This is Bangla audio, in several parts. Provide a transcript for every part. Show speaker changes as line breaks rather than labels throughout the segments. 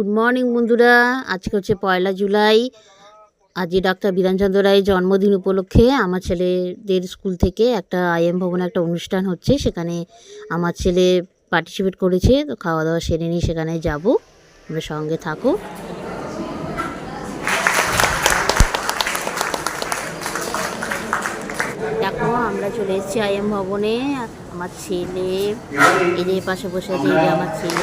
গুড মর্নিং বন্ধুরা। আজকে হচ্ছে পয়লা জুলাই। আজকে ডাক্তার বিধানচন্দ্র রায়ের জন্মদিন উপলক্ষে আমার ছেলেদের স্কুল থেকে একটা আইএম ভবনে একটা অনুষ্ঠান হচ্ছে। সেখানে আমার ছেলে পার্টিসিপেট করেছে। তো খাওয়া দাওয়া সেরে নিয়ে সেখানে যাব। আমরা সঙ্গে থাকো। দেখো, আমরা চলে এসেছি আইএম ভবনে। আমার ছেলে এদের পাশে বসে আছে আমার ছেলে।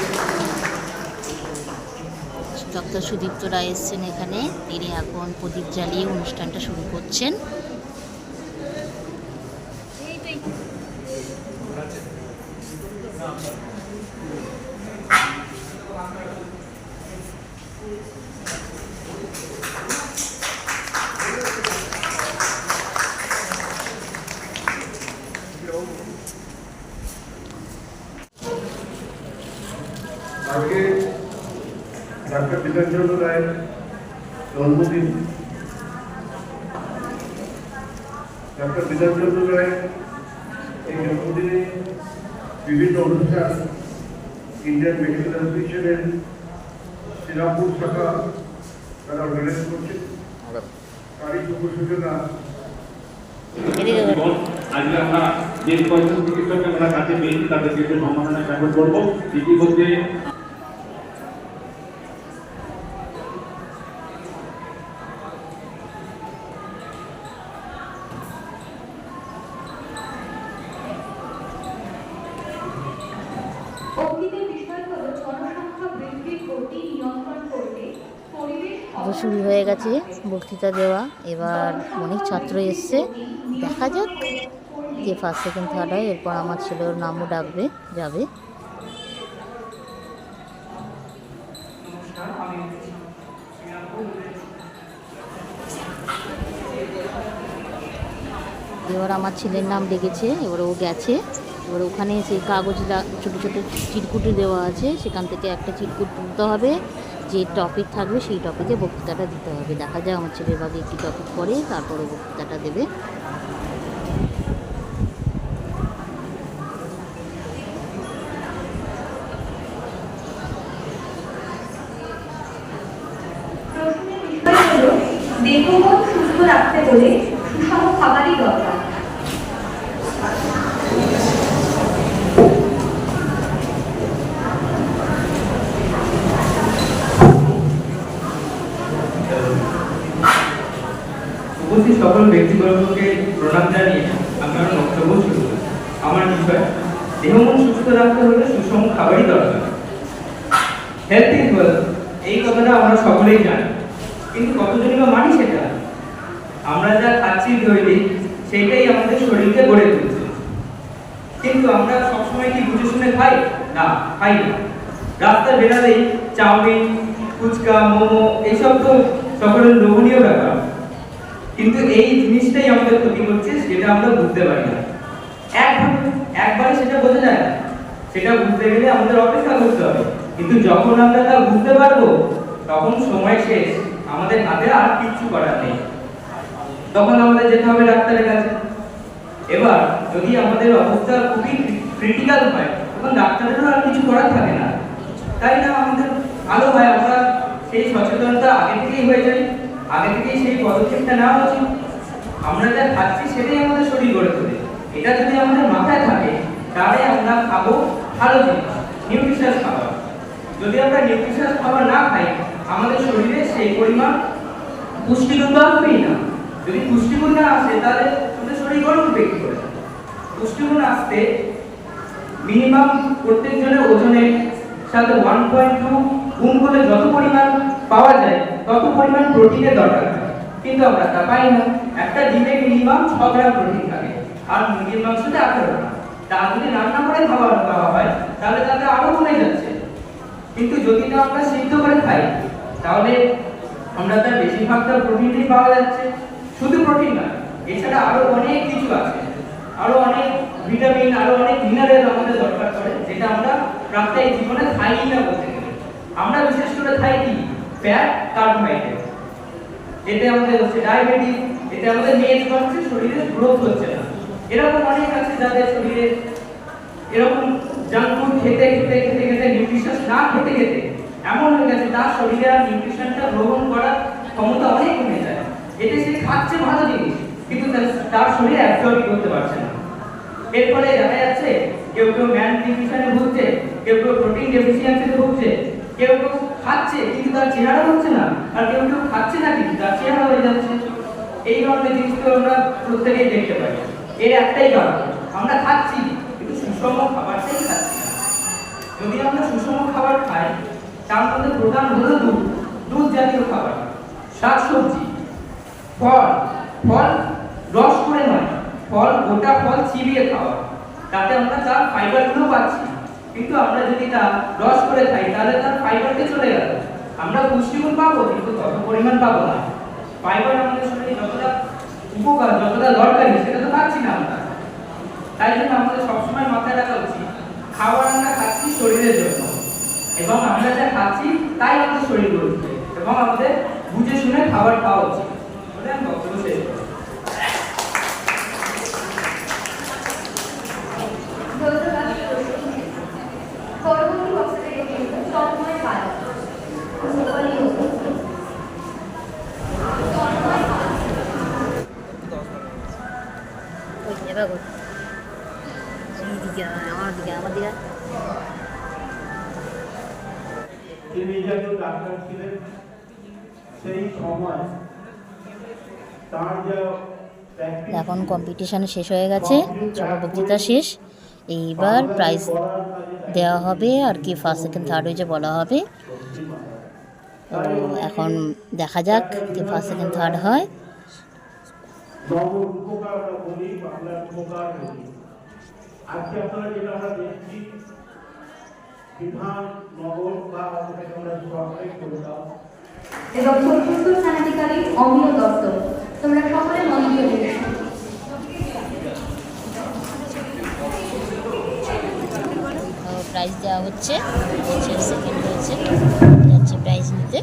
ডক্টর সুদীপ্ত রায় এসছেন এখানে। তিনি এখন প্রদীপ জ্বালিয়ে অনুষ্ঠানটা শুরু করছেন।
ডাক্তার বিধানচন্দ্র রায়ের জন্মদিন ডাক্তার বিধানচন্দ্র রায় এই জন্মদিনে বিভিন্ন অনুষ্ঠান ইন্ডিয়ান মেডিকেল অ্যাসোসিয়েশনের শ্রীরামপুর শাখা তারা অর্গানাইজ করছে তারই শুভ সূচনা।
আজকে আমরা যে কয়েকজন চিকিৎসককে আমরা কাছে পেয়েছি তাদেরকে সম্মাননা জ্ঞাপন করব ইতিমধ্যে
তো শুরু হয়ে গেছে, বক্তৃতা দেওয়া। এবার অনেক ছাত্র এসছে। দেখা যাক কে ফার্স্ট সেকেন্ড থার্ড হয়, এরপর আমার ছেলের নামও ডাকবে, যাবে। এবার আমার ছেলের নাম ডেকেছে, এবার ও গেছে। এবার ওখানে সেই কাগজ ছোটো ছোটো চিরকুটি দেওয়া আছে, সেখান থেকে একটা চিরকুট তুলতে হবে। যে টপিক থাকবে সেই টপিকে বক্তৃতাটা দিতে হবে। দেখা যায় আমার ছেলের বাগে কী টপিক পড়ে, তারপরে বক্তৃতাটা দেবে।
দেহমন সুস্থ রাখতে হলে
উপস্থিত সকল ব্যক্তিবর্গকে প্রণাম জানিয়ে আমার বক্তব্য শুরু করি। আমার বিষয় দেহ মন সুস্থ রাখতে হলে সুষম খাবারই দরকার। হেলথ ইজ ওয়েলথ এই কথাটা আমরা সকলেই জানি। কিন্তু কতজনই বা মানি সেটা? আমরা যা খাচ্ছি দৈনিক সেইটাই আমাদের শরীরকে গড়ে তুলছে। কিন্তু আমরা সবসময় কি বুঝে শুনে খাই? না খাই না। রাস্তায় বেরালেই চাউমিন, ফুচকা, মোমো, এইসব তো সকলের লোভনীয় ব্যাপার। কিন্তু এই জিনিসটাই আমাদের ক্ষতি করছে, যেটা আমরা বুঝতে পারি না। একবারে সেটা বোঝা যায় না। সেটা বুঝতে গেলে আমাদের অপেক্ষা করতে হবে। কিন্তু যখন আমরা তা বুঝতে পারব, তখন সময় শেষ। আমাদের হাতে আর কিচ্ছু করার নেই। তখন আমাদের যেতে হবে ডাক্তারের কাছে। এবার, যদি আমাদের অবস্থা খুবই ক্রিটিক্যাল হয়, তখন ডাক্তারেরও আর কিছু করার থাকে না। তাই না আমাদের ভালো হয়? আমরা সেই সচেতনতা আগে থেকেই হয়ে যায় আগে থেকেই সেই পদক্ষেপটা নেওয়া উচিত। আমরা যা খাচ্ছি সেটাই আমাদের শরীর গড়ে তোলে। এটা যদি আমাদের মাথায় থাকে, তাহলে আমরা খাব ভালো জিনিস নিউট্রিশাস খাবার। যদি আমরা নিউট্রিশাস খাবার না খাই, আমাদের শরীরে সেই পরিমাণ পুষ্টিগুণ তো আসবেই না। যদি পুষ্টিগুণ না আসে, তাহলে আমাদের শরীর গড়ে উঠবে কি করে? পুষ্টিগুণ আসতে মিনিমাম প্রত্যেকজনের ওজনের সাথে ওয়ান পয়েন্ট টু গুণ করলে যত পরিমাণ পাওয়া যায়, তত পরিমাণ প্রোটিনের দরকার কিন্তু আমরা তা পাই না। একটা ডিমে মিনিমাম ছ গ্রাম প্রোটিন থাকে। আর মুরগির মাংসতে আঠারো তা যদি রান্না করে খাওয়া খাওয়া হয়, তাহলে তাতে আরও কমে যাচ্ছে। কিন্তু যদি না আমরা সিদ্ধ করে খাই, তাহলে আমরা তার বেশিরভাগটা প্রোটিনই পাওয়া যাচ্ছে। শুধু প্রোটিন না, এছাড়া আরও অনেক কিছু আছে। আরও অনেক ভিটামিন, আরও অনেক মিনারেল আমাদের দরকার পড়ে, যেটা আমরা প্রাত্যহিক জীবনে খাই না বলতে আমরা বিশেষ করে খাই কি? ফ্যাট কার্বোহাইড্রেট এতে আমাদের হচ্ছে ডায়াবেটিস এতে আমাদের মেদ বাড়ছে শরীরে গ্রোথ হচ্ছে না। এরকম অনেক আছে যাদের শরীরে এরকম জাঙ্ক ফুড খেতে খেতে খেতে খেতে নিউট্রিশন না খেতে খেতে, এমন হয়ে গেছে, তার শরীরে আর নিউট্রিশনটা গ্রহণ করার ক্ষমতা অনেক কমে যায়। এতে সে খাচ্ছে ভালো জিনিস, কিন্তু তার- শরীরে অ্যাবজর্ব করতে পারছে না। এর ফলে দেখা যাচ্ছে, কেউ কেউ ম্যান নিউট্রিশনে ভুগছে, কেউ কেউ প্রোটিন ডেফিসিয়েন্সিতে ভুগছে কেউ কেউ খাচ্ছে, কিন্তু তার চেহারা হচ্ছে না, আর কেউ কেউ খাচ্ছে না কিন্তু তার চেহারা হয়ে যাচ্ছে। এই ধরনের জিনিসগুলো আমরা প্রত্যেকেই দেখতে পাই। এর একটাই কারণ, আমরা খাচ্ছি, কিন্তু সুষম খাবারটাই খাচ্ছি যদি আমরা সুষম খাবার খাই, তার মধ্যে প্রধান হলো দুধ দুধ জাতীয় খাবার শাকসবজি ফল ফল রস করে নয়, ফল, গোটা ফল চিবিয়ে খাওয়া। তাতে আমরা তার ফাইবারগুলো পাচ্ছি কিন্তু আমরা যদি তা রস করে খাই, তাহলে তার ফাইবারটা চলে গেল। আমরা পুষ্টিগুণ পাবো, কিন্তু তত পরিমাণ পাবো না। ফাইবার আমাদের শরীরে যতটা উপকার, যতটা দরকারি, সেটা তো পাচ্ছি না আমরা। তাই জন্য আমাদের সবসময় মাথায় রাখা উচিত খাবার আমরা খাচ্ছি শরীরের জন্য। এবং আমরা যা খাচ্ছি, তাই আমাদের শরীর গড়ছে এবং আমাদের বুঝে শুনে খাবার খাওয়া উচিত। বক্তব্য শেষ
এখন কম্পিটিশন শেষ হয়ে গেছে চলো বক্তৃতা শেষ। এইবার প্রাইজ দেওয়া হবে, আর কি ফার্স্ট সেকেন্ড থার্ড হয়েছে বলা হবে। তো এখন দেখা যাক কি ফার্স্ট সেকেন্ড থার্ড হয়।
উপকার বলি আজকে আপনারা যেটা আমরা দেখছি বিধান নগর বা আমরা সরকারি করতাম
এবং চতুর্থ স্থানাধিকারী অমিয় দত্ত তোমরা সকলে
প্রাইজ দেওয়া হচ্ছে হচ্ছে সেকেন্ড হয়েছে। যাচ্ছে প্রাইজ নিতে।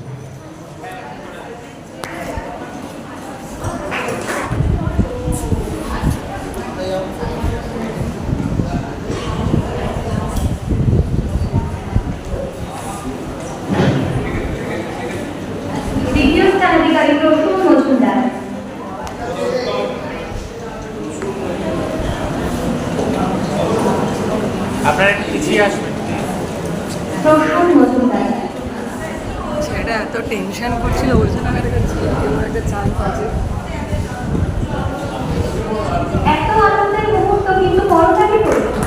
আপনারা পিছিয়ে আসবেন?
ছেলেটা এত টেনশন করছিল ওই জন্য আমার কাছে কেউ একটা চান্স আছে
এত আনন্দের মুহূর্ত কিন্তু বড়টাকে পড়ল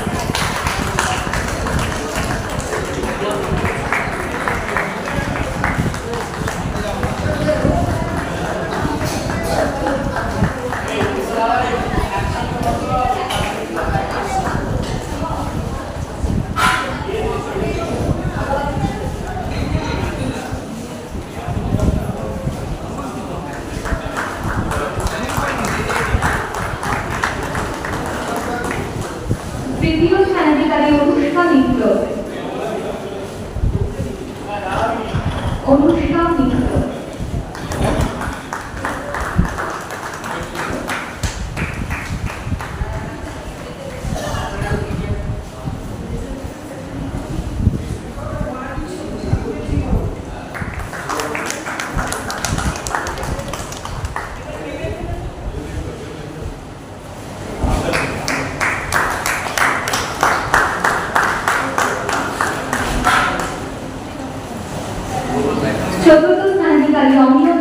চতুর্থ স্থানাধিকারী অমিয়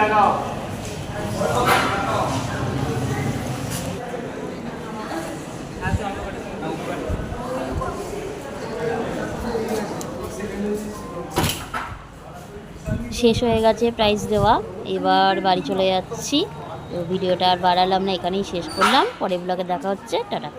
তাকাও
শেষ হয়ে গেছে প্রাইজ দেওয়া। এবার বাড়ি চলে যাচ্ছি। তো ভিডিওটা আর বাড়ালাম না, এখানেই শেষ করলাম। পরের ব্লগে দেখা হচ্ছে। টাটা।